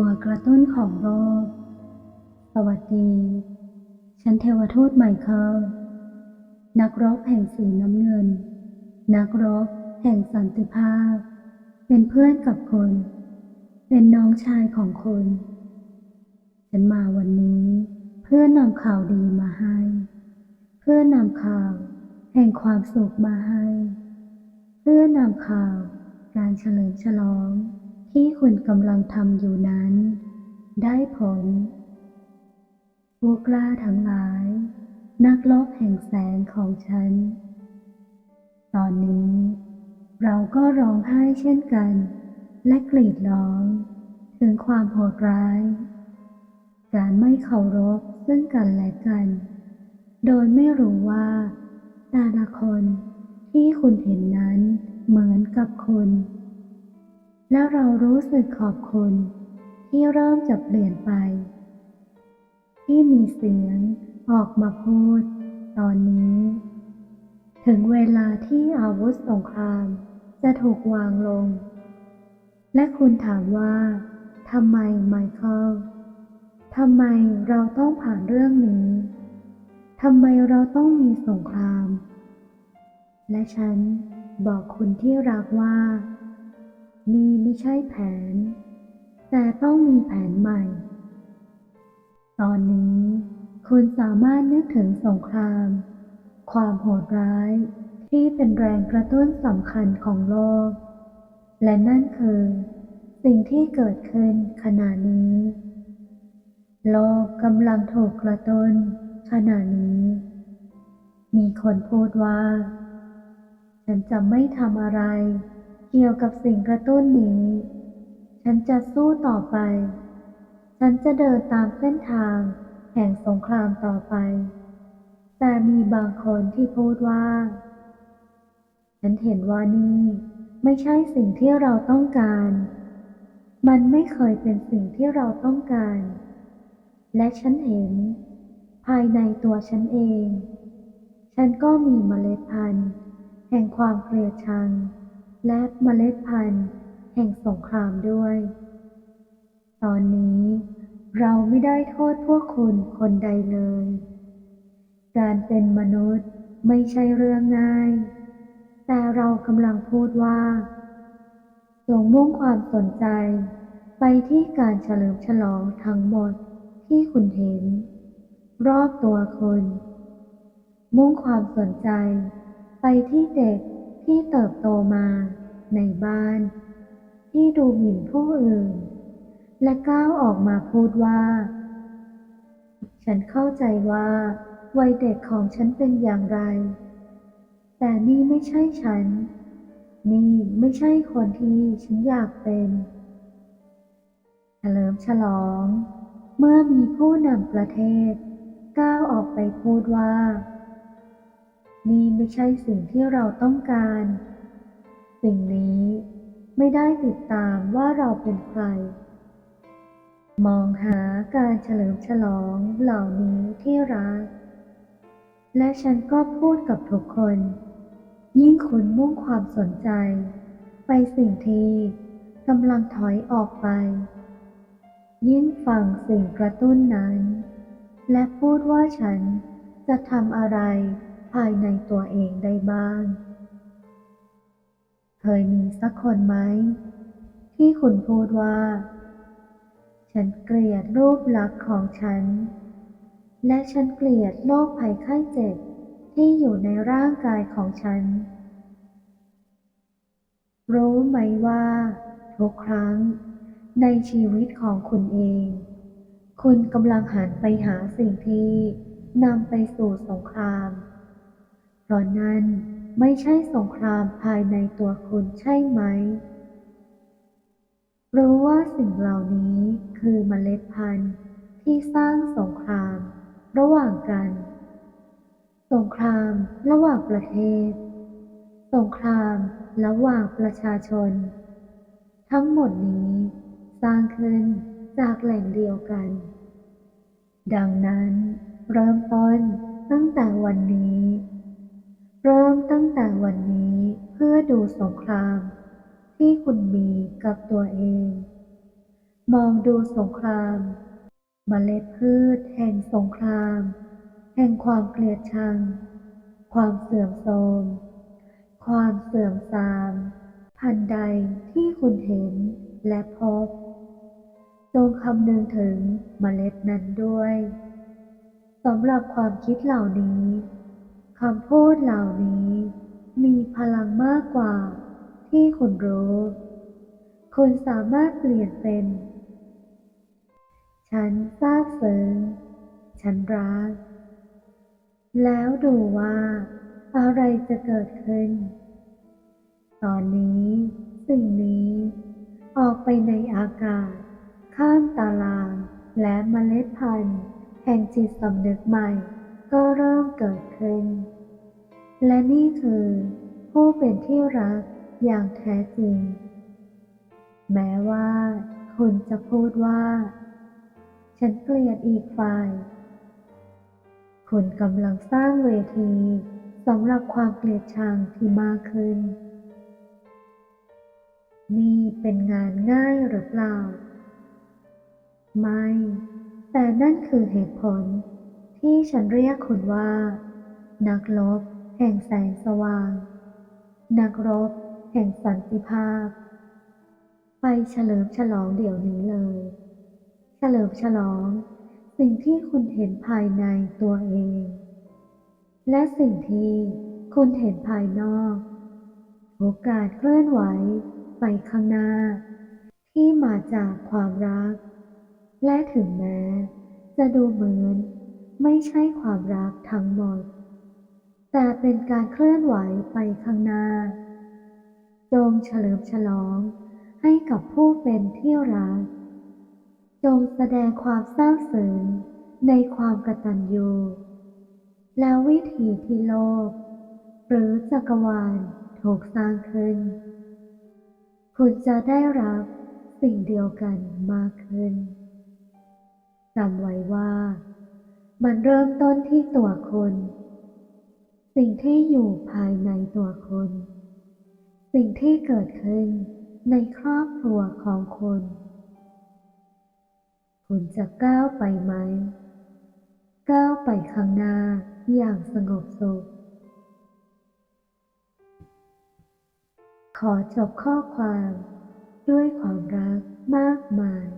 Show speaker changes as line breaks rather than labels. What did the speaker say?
ตัวกระตุ้นของโรค สวัสดี ฉันเทวทูตไมเคิล นักรบแห่งสีน้ำเงิน นักรบแห่งสันติภาพ เป็นเพื่อนกับคุณเป็นน้องชายของคุณฉันมาวันนี้เพื่อนำข่าวดีมาให้ เพื่อนำข่าว แห่งความสุขมาให้ เพื่อนำข่าว การเฉลิมฉลอง ที่คุณกำลังทำอยู่นั้น ได้ผล ผู้กล้าทั้งหลาย นักลบแห่งแสงของฉัน ตอนนี้ เราก็ร้องไห้เช่นกัน และกรีดร้อง ถึงความโหดร้าย การไม่เคารพซึ่งกันและกัน โดยไม่รู้ว่า แต่ละคนที่คุณเห็นนั้นเหมือนกับคุณ และเรารู้สึกขอบคุณ ที่เริ่มจะเปลี่ยนไป ที่มีเสียงออกมาพูด ตอนนี้ ถึงเวลาที่อาวุธสงคราม จะถูกวางลง และคุณถามว่าทำไมไมเคิลทำไมเราต้องผ่านเรื่องนี้ ทำไมเราต้องมีสงคราม และฉันบอกคุณที่รักว่า นี่ไม่ใช่แผน แต่ต้องมีแผนใหม่ ตอนนี้คุณสามารถนึกถึงสงคราม ความโหดร้ายที่เป็นแรงกระตุ้นสำคัญของโลก และนั่นคือ สิ่งที่เกิดขึ้นขณะนี้ โลกกำลังถูกกระตุ้นขณะนี้ มีคนพูดว่า ฉันจะไม่ทำอะไร เกี่ยวกับสิ่งกระตุ้นนี้ ฉันจะสู้ต่อไป ฉันจะเดินตามเส้นทาง แห่งสงครามต่อไป แต่มีบางคนที่พูดว่า ฉันเห็นว่านี่ไม่ใช่สิ่งที่เราต้องการ มันไม่เคยเป็นสิ่งที่เราต้องการ และฉันเห็น ภายในตัวฉันเอง ฉันก็มีเมล็ดพันธุ์ แห่งความเกลียดชัง และเมล็ดพันธุ์ แห่งสงครามด้วย ตอนนี้เราไม่ได้โทษพวกคุณคนใดเลย การเป็นมนุษย์ไม่ใช่เรื่องง่าย แต่เรากำลังพูดว่า จงมุ่งความสนใจ ไปที่การเฉลิมฉลองทั้งหมดที่คุณเห็น รอบตัวคุณ มุ่งความสนใจ ไปที่เด็ก ที่เติบโตมาในบ้าน ที่ดูหมิ่นผู้อื่น และก้าวออกมาพูดว่า ฉันเข้าใจว่า วัยเด็กของฉันเป็นอย่างไร แต่นี่ไม่ใช่ฉัน นี่ไม่ใช่คนที่ฉันอยากเป็นเฉลิมฉลอง เมื่อมีผู้นำประเทศ ก้าวออกไปพูดว่า นี่ไม่ใช่สิ่งที่เราต้องการ สิ่งนี้ไม่ได้ติดตามว่าเราเป็นใคร มองหาการเฉลิมฉลองเหล่านี้ที่รัก และฉันก็พูดกับทุกคน ยิ่งคุณมุ่งความสนใจ ไปสิ่งที่กำลังถอยออกไป ยิ่งฟังสิ่งกระตุ้นนั้น และพูดว่าฉันจะทำอะไร ภายในตัวเองได้บ้าง เคยมีสักคนไหม ที่คุณพูดว่า ฉันเกลียดรูปลักษณ์ของฉัน และฉันเกลียดโรคภัยไข้เจ็บที่อยู่ในร่างกายของฉัน รู้ไหมว่า ทุกครั้งในชีวิตของคุณเอง คุณกำลังหันไปหาสิ่งที่นำไปสู่สงคราม เพราะนั่นไม่ใช่สงครามภายในตัวคุณใช่ไหม รู้ว่าสิ่งเหล่านี้คือเมล็ดพันธุ์ที่สร้างสงคราม ระหว่างกัน สงครามระหว่างประเทศ สงครามระหว่างประชาชน ทั้งหมดนี้สร้างขึ้นจากแหล่งเดียวกัน ดังนั้น เริ่มต้นตั้งแต่วันนี้ เริ่มตั้งแต่วันนี้เพื่อดูสงคราม ที่คุณมีกับตัวเอง มองดูสงครามเมล็ดพืชแห่งสงคราม แห่งความเกลียดชัง ความเสื่อมโทรม ความเสื่อมทราม พันใดที่คุณเห็นและพบ จงคำนึงถึงเมล็ดนั้นด้วย สำหรับความคิดเหล่านี้ คำพูดเหล่านี้ มีพลังมากกว่าที่คุณรู้ คุณสามารถเปลี่ยนเป็น ฉันซาบซึ้ง ฉันรัก แล้วดูว่าอะไรจะเกิดขึ้น ตอนนี้สิ่งนี้ ออกไปในอากาศ ข้ามตารางและเมล็ดพันธุ์ แห่งจิตสำนึกใหม่ ก็เริ่มเกิดขึ้น และนี่คือผู้เป็นที่รักอย่างแท้จริง แม้ว่าคุณจะพูดว่า ฉันเกลียดอีกฝ่าย คุณกำลังสร้างเวทีสำหรับความเกลียดชังที่มากขึ้น นี่เป็นงานง่ายหรือเปล่า ไม่ แต่นั่นคือเหตุผล ที่ฉันเรียกคุณว่า นักรบแห่งแสงสว่าง นักรบแห่งสันติภาพ ไปเฉลิมฉลองเดี๋ยวนี้เลย เฉลิมฉลองสิ่งที่คุณเห็นภายในตัวเอง และสิ่งที่คุณเห็นภายนอก โอกาสเคลื่อนไหวไปข้างหน้า ที่มาจากความรัก และถึงแม้จะดูเหมือน ไม่ใช่ความรักทั้งหมด แต่เป็นการเคลื่อนไหวไปข้างหน้า จงเฉลิมฉลองให้กับผู้เป็นที่รัก จงแสดงความซาบซึ้งในความกตัญญูแล้ววิถีที่โลก หรือจักรวาลถูกสร้างขึ้น คุณจะได้รับสิ่งเดียวกันมากขึ้นจำไว้ว่า มันเริ่มต้นที่ตัวคุณสิ่งที่อยู่ภายในตัวคุณสิ่งที่เกิดขึ้นในครอบครัวของคุณคุณจะก้าวไปไหม ก้าวไปข้างหน้าอย่างสงบสุข ขอจบข้อความด้วยความรักมากมาย